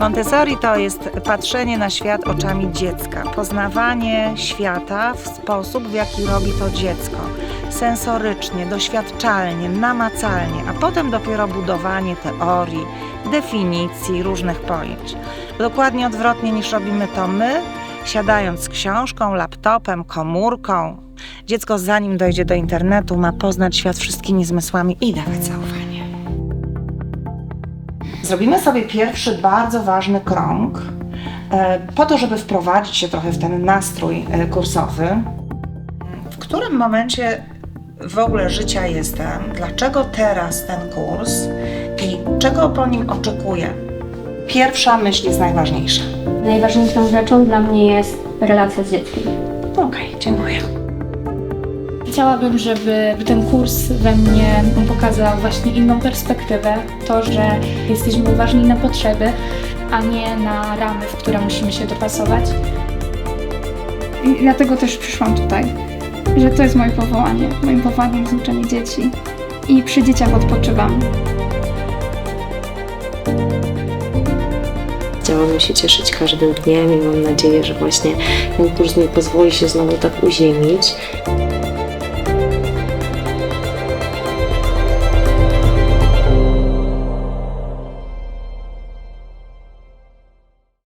Montessori to jest patrzenie na świat oczami dziecka, poznawanie świata w sposób, w jaki robi to dziecko. Sensorycznie, doświadczalnie, namacalnie, a potem dopiero budowanie teorii, definicji, różnych pojęć. Dokładnie odwrotnie niż robimy to my, siadając z książką, laptopem, komórką. Dziecko, zanim dojdzie do internetu, ma poznać świat wszystkimi zmysłami i dawać zaufanie. Zrobimy sobie pierwszy bardzo ważny krąg, e, po to, żeby wprowadzić się trochę w ten nastrój e, kursowy. W którym momencie w ogóle życia jestem? Dlaczego teraz ten kurs i czego po nim oczekuję? Pierwsza myśl jest najważniejsza. Najważniejszą rzeczą dla mnie jest relacja z dzieckiem. Okej, dziękuję. Chciałabym, żeby ten kurs we mnie pokazał właśnie inną perspektywę, to, że jesteśmy uważni na potrzeby, a nie na ramy, w które musimy się dopasować. I dlatego też przyszłam tutaj, że to jest moje powołanie. Moim powołaniem jest uczenie dzieci i przy dzieciach odpoczywam. Chciałabym się cieszyć każdym dniem i mam nadzieję, że właśnie ten kurs mi pozwoli się znowu tak uziemić.